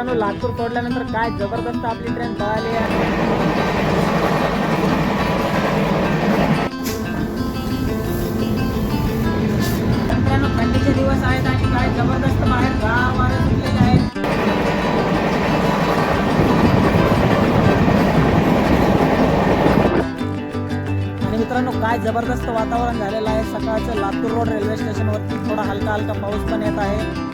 मित्रांनो लातूर तोडल्यानंतर काय जबरदस्त आपली ट्रेन पळाली आहे. मित्रांनो थंडीचे दिवस आहेत आणि काय जबरदस्त बाहेर गाव वारे सुटलेले आहेत. आणि मित्रांनो काय जबरदस्त वातावरण झालेलं आहे. सकाळचं लातूर रोड रेल्वे स्टेशनवरती थोडा हलका हलका पाऊस पण येत आहे.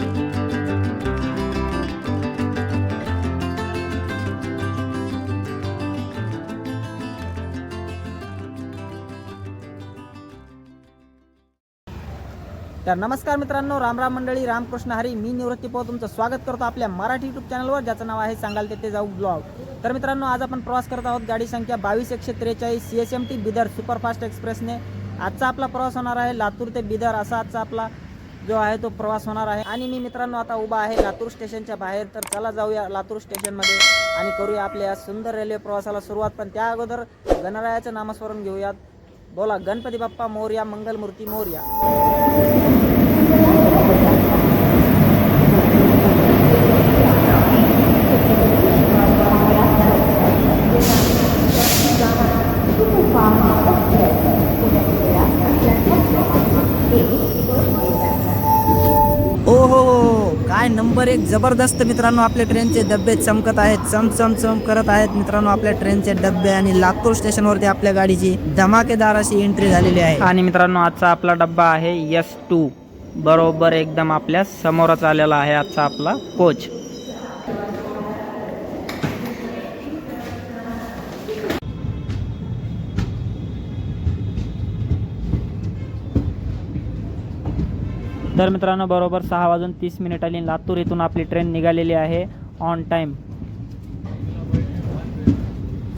तर नमस्कार मित्रांनो राम राम मंडळी रामकृष्ण हरी. मी निवृत्ती पवार तुमचं स्वागत करतो आपल्या मराठी युट्यूब चॅनलवर ज्याचं नाव आहे सांगाल ते जाऊ ब्लॉग तर मित्रांनो आज आपण प्रवास करत आहोत गाडी संख्या बावीस एकशे त्रेचाळीस C S M T Bidar superfast एक्सप्रेसने. आजचा आपला प्रवास होणार आहे लातूर ते बिदर. असा आजचा आपला जो आहे तो प्रवास होणार आहे. आणि मी मित्रांनो आता उभा आहे लातूर स्टेशनच्या बाहेर. तर चला जाऊया लातूर स्टेशनमध्ये आणि करूया आपल्या या सुंदर रेल्वे प्रवासाला सुरुवात. पण त्या अगोदर गणरायाचं नामस्मरण घेऊयात. बोला गणपती बाप्पा मोर्या मंगलमूर्ती मोर्या ओ हो हो काय नंबर एक जबरदस्त मित्रांनो आपल्या ट्रेनचे डबे चमकत आहेत चम चम चम करत आहेत मित्रांनो आपल्या ट्रेनचे डबे आणि लातूर स्टेशनवरती आपल्या गाडीची धमाकेदार अशी एंट्री झालेली आहे. आणि मित्रांनो आजचा आपला डब्बा आहे एस टू बरोबर एकदम आपल्या समोरच आलेला आहे आजचा आपला कोच तर मित्रांनो बरोबर सहा वाजून तीस मिनिटांनी लातूर इथून आपली ट्रेन निघालेली आहे ऑन टाईम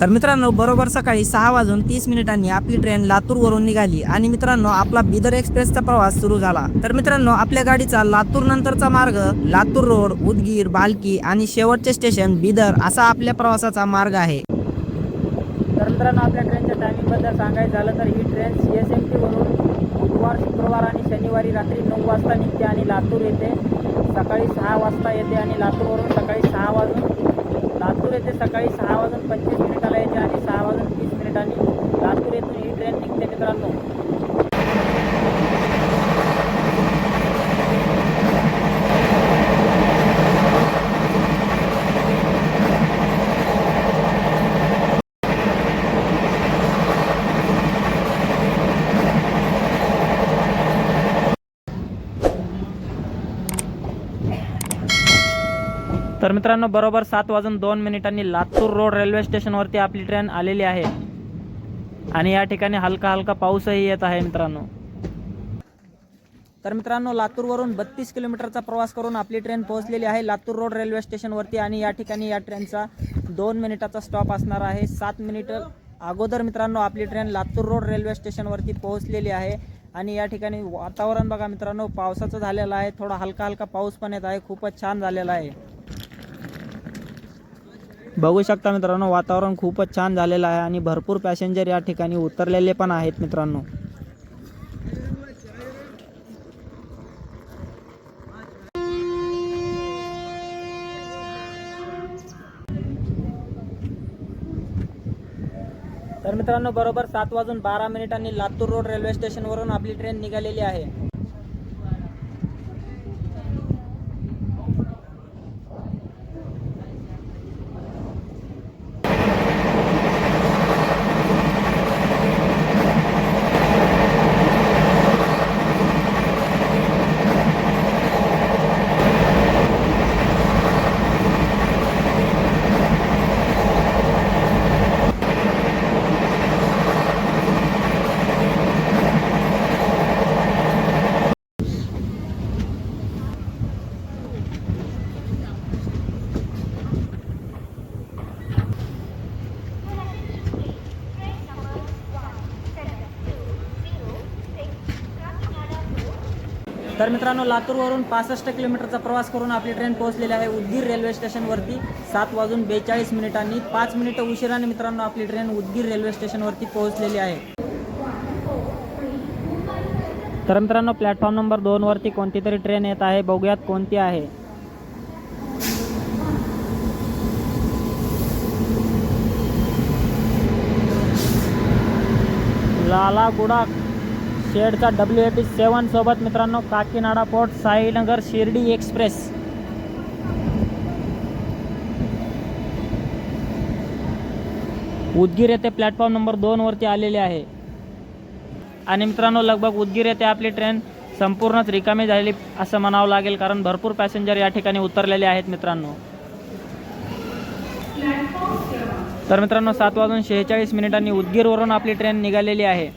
तर मित्रांनो बरोबर सकाळी सहा वाजून तीस मिनिटांनी आपली ट्रेन लातूरवरून निघाली आणि मित्रांनो आपला बिदर एक्सप्रेसचा प्रवास सुरू झाला. तर मित्रांनो आपल्या गाडीचा लातूर नंतरचा मार्ग लातूर रोड उदगीर बालकी आणि शेवटचे स्टेशन बिदर असा आपल्या प्रवासाचा मार्ग आहे. तर मित्रांनो आपल्या ट्रेनच्या टायमिंगबद्दल सांगायचं झालं तर ही ट्रेन सी एस एम टीवरून बुधवार शुक्रवार आणि शनिवारी रात्री नऊ वाजता निघते आणि लातूर येते. सकाळी सहा वाजता येते आणि लातूरवरून सकाळी सहा वाजून लातूर येथे सकाळी सहा वाजून पंचवीस मिनिटाला येते आणि सहा वाजून तीस मिनिटांनी लातूर येथून ही ट्रेन निघते मित्रांनो. तर मित्रांनो बरोबर सात वाजून दोन मिनिटांनी लातूर रोड रेल्वे स्टेशनवरती आपली ट्रेन आलेली आहे. आणि या ठिकाणी हलका हलका पाऊसही येत आहे मित्रांनो. तर मित्रांनो लातूरवरून बत्तीस किलोमीटरचा प्रवास करून आपली ट्रेन पोहोचलेली आहे लातूर रोड रेल्वे स्टेशनवरती आणि या ठिकाणी या ट्रेनचा दोन मिनिटाचा स्टॉप असणार आहे. सात मिनिटं अगोदर मित्रांनो आपली ट्रेन लातूर रोड रेल्वे स्टेशनवरती पोहोचलेली आहे. आणि या ठिकाणी वातावरण बघा मित्रांनो पावसाचं झालेलं आहे. थोडा हलका हलका पाऊस पण येत आहे. खूपच छान झालेला आहे. बघू शकता मित्रांनो वातावरण खूपच छान झालेलं आहे आणि भरपूर पॅसेंजर या ठिकाणी उतरलेले पण आहेत मित्रांनो. तर मित्रांनो बरोबर सात वाजून बारा मिनिटांनी लातूर रोड रेल्वे स्टेशनवरून आपली ट्रेन निघालेली आहे. तर मित्रांनो लातूरवरून पासष्ट किलोमीटरचा प्रवास करून आपली ट्रेन पोहोचलेली आहे उदगीर रेल्वे स्टेशनवरती. सात वाजून बेचाळीस मिनिटांनी पाच मिनिटं उशिराने मित्रांनो आपली ट्रेन उदगीर रेल्वे स्टेशनवरती पोहोचलेली आहे. तर मित्रांनो प्लॅटफॉर्म नंबर दोनवरती कोणती तरी ट्रेन येत आहे बघूयात कोणती आहे. लालागुडा शेडचा डब्ल्यू ए पी सेवनसोबत मित्रांनो काकीनाडा पोर्ट साईनगर शिर्डी एक्सप्रेस. उदगीर येथे प्लॅटफॉर्म नंबर दोनवरती आलेले आहे. आणि मित्रांनो लगभग उदगीर येथे आपली ट्रेन संपूर्णच रिकामी झालेली असं म्हणावं लागेल कारण भरपूर पॅसेंजर या ठिकाणी उतरलेले आहेत मित्रांनो. तर मित्रांनो सात वाजून शेहेचाळीस मिनिटांनी उदगीरवरून आपली ट्रेन निघालेली आहे.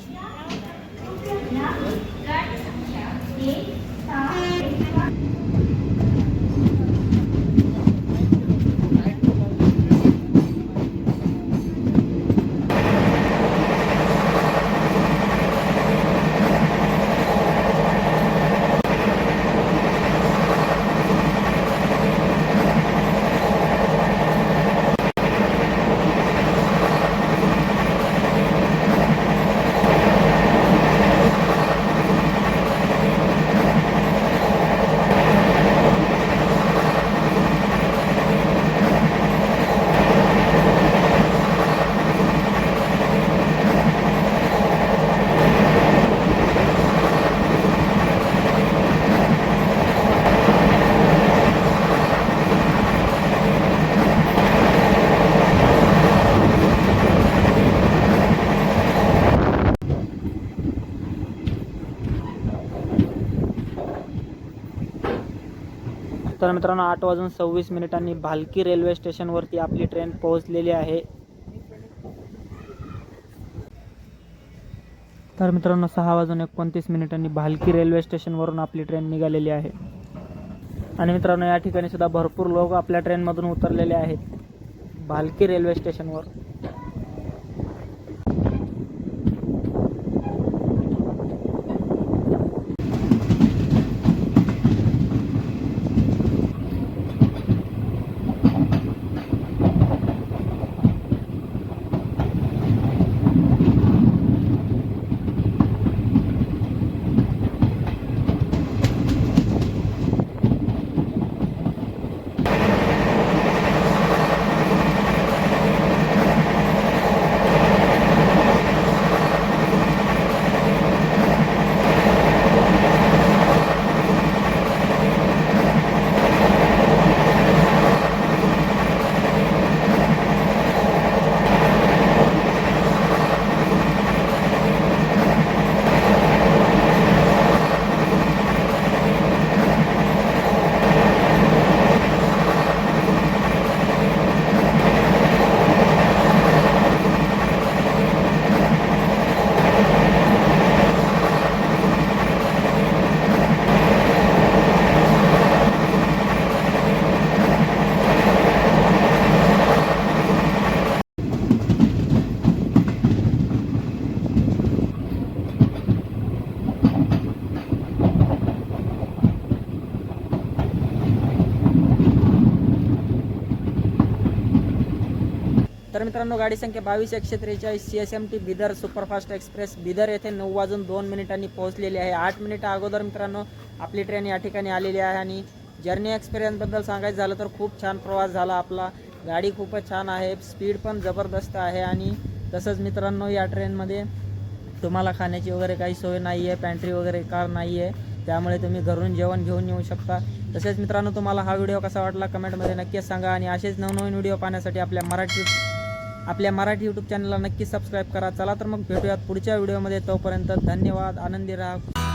तर मित्रांनो आठ वाजून सव्वीस मिनिटांनी भालकी रेल्वे स्टेशनवरती आपली ट्रेन पोहोचलेली आहे. तर मित्रांनो सहा वाजून एकोणतीस मिनिटांनी भालकी रेल्वे स्टेशनवरून आपली ट्रेन निघालेली आहे. आणि मित्रांनो या ठिकाणी सुद्धा भरपूर लोक आपल्या ट्रेनमधून उतरलेले आहेत. भालकी रेल्वे स्टेशनवर. मित्रांनो गाडी संख्या बावीस एकशे त्रेचाळीस C S M T Bidar superfast express. Bidar येथे नऊ वाजून दोन मिनिटांनी पोहोचलेली आहे. आठ मिनिटं अगोदर मित्रांनो आपली ट्रेन या ठिकाणी आलेली आहे आणि जर्नी एक्सपिरियन्सबद्दल सांगायचं झालं तर खूप छान प्रवास झाला आपला. गाडी खूपच छान आहे स्पीड पण जबरदस्त आहे आणि तसंच मित्रांनो या ट्रेनमध्ये तुम्हाला खाण्याची वगैरे काही सोय नाही आहे पॅन्ट्री वगैरे कार नाही आहे त्यामुळे तुम्ही घरून जेवण घेऊन येऊ शकता. तसेच मित्रांनो तुम्हाला हा व्हिडिओ कसा वाटला कमेंटमध्ये नक्कीच सांगा आणि असेच नवनवीन व्हिडिओ पाहण्यासाठी आपल्या मराठी आपल्या मराठी यूट्यूब चॅनलला नक्की सबस्क्राईब करा. चला तर मग भेटूयात पुढच्या व्हिडिओमध्ये तोपर्यंत धन्यवाद. आनंदी राहा.